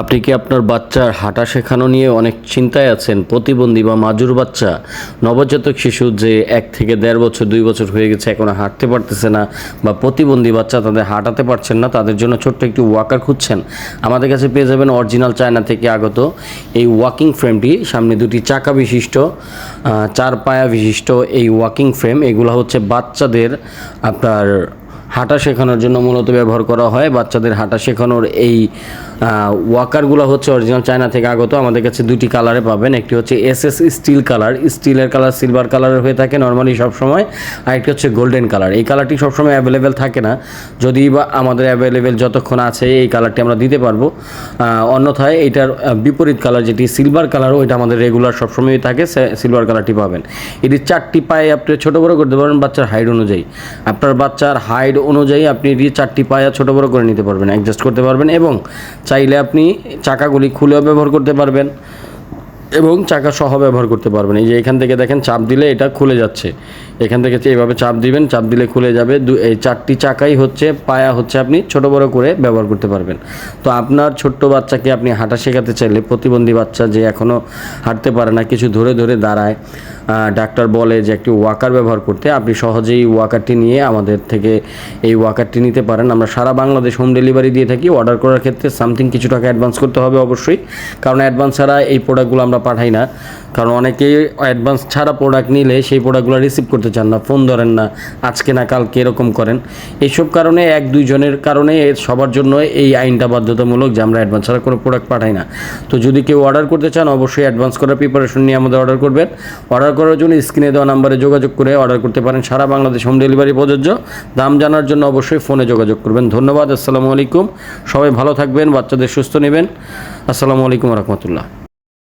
আপনি কি আপনার বাচ্চার হাঁটা শেখানো নিয়ে অনেক চিন্তায় আছেন? প্রতিবন্ধী বা মাজুর বাচ্চা? নবজাতক শিশু যে এক থেকে দেড় বছর, দুই বছর হয়ে গেছে, এখনও হাঁটতে পারতেছে না বা প্রতিবন্ধী বাচ্চা তাদের হাঁটাতে পারছেন না, তাদের জন্য ছোট্ট একটি ওয়াকার খুঁজছেন। আমাদের কাছে পেয়ে যাবেন অরিজিনাল চায়না থেকে আগত এই ওয়াকিং ফ্রেমটি। সামনে দুটি চাকা বিশিষ্ট চার পায়া বিশিষ্ট এই ওয়াকিং ফ্রেম। এগুলো হচ্ছে বাচ্চাদের আপনার হাঁটা শেখানোর জন্য মূলত ব্যবহার করা হয়। বাচ্চাদের হাঁটা শেখানোর এই ওয়াকারগুলো হচ্ছে অরিজিনাল চায়না থেকে আগত। আমাদের কাছে দুটি কালারে পাবেন। একটি হচ্ছে এস এস স্টিল কালার স্টিলের কালার সিলভার কালারের হয়ে থাকে নর্মালি সবসময়। আর একটি হচ্ছে গোল্ডেন কালার এই কালারটি সবসময় অ্যাভেলেবেল থাকে না। যদি বা আমাদের অ্যাভেলেবেল যতক্ষণ আছে, এই কালারটি আমরা দিতে পারব। অন্যথায় এটার বিপরীত কালার যেটি সিলভার কালার ওইটা আমাদের রেগুলার সবসময়ই থাকে। সিলভার কালারটি পাবেন। এটি চারটি পায়ে আপনি ছোটো বড়ো করতে পারবেন বাচ্চার হাইট অনুযায়ী। আপনার বাচ্চার হাইট অনুযায়ী আপনি চারটি পায়া ছোটো বড়ো করে নিতে পারবেন অ্যাডজাস্ট করতে পারবেন এবং চাইলে আপনি চাকাগুলি খুলেও ব্যবহার করতে পারবেন। এবং চাকা সহ ব্যবহার করতে পারবেন। এই যে এখান থেকে দেখেন, চাপ দিলে এটা খুলে যাচ্ছে। এখান থেকে এইভাবে চাপ দিবেন, চাপ দিলে খুলে যাবে। এই চারটি চাকাই হচ্ছে, পায়া হচ্ছে আপনি ছোট বড় করে ব্যবহার করতে পারবেন। তো আপনার ছোট্ট বাচ্চাকে আপনি হাঁটা শেখাতে চাইলে, প্রতিবন্ধী বাচ্চা যে এখনও হাঁটতে পারে না, কিছু ধরে ধরে দাঁড়ায় ডাক্তার বলে যে একটি ওয়াকার ব্যবহার করতে, আপনি সহজেই ওয়াকারটি নিয়ে আমাদের থেকে এই ওয়াকারটি নিতে পারেন। আমরা সারা বাংলাদেশ হোম ডেলিভারি দিয়ে থাকি। অর্ডার করার ক্ষেত্রে সামথিং কিছু টাকা অ্যাডভান্স করতে হবে অবশ্যই। কারণ অ্যাডভান্স ছাড়া এই প্রোডাক্টগুলো আমরা পাঠাই না। কারণ অনেকেই অ্যাডভান্স ছাড়া প্রোডাক্ট নিলে সেই প্রোডাক্টগুলো রিসিভ করতে চান না ফোন ধরেন না, আজকে না কালকে এরকম করেন। এইসব কারণে এক দুইজনের কারণে সবার জন্য এই আইনটা বাধ্যতামূলক যে আমরা অ্যাডভান্স ছাড়া কোনো প্রোডাক্ট পাঠাই না। তো যদি কেউ অর্ডার করতে চান, অবশ্যই অ্যাডভান্স করার প্রিপারেশন নিয়ে আমাদের অর্ডার করবেন। অর্ডার করার জন্য স্ক্রিনে দেওয়া নাম্বারে যোগাযোগ করে অর্ডার করতে পারেন। সারা বাংলাদেশ হোম ডেলিভারি প্রযোজ্য। দাম জানার জন্য অবশ্যই ফোনে যোগাযোগ করবেন। ধন্যবাদ, আসসালামু আলাইকুম। সবাই ভালো থাকবেন, বাচ্চাদের সুস্থ নেবেন। আসসালামু আলাইকুম রহমতুল্লাহ।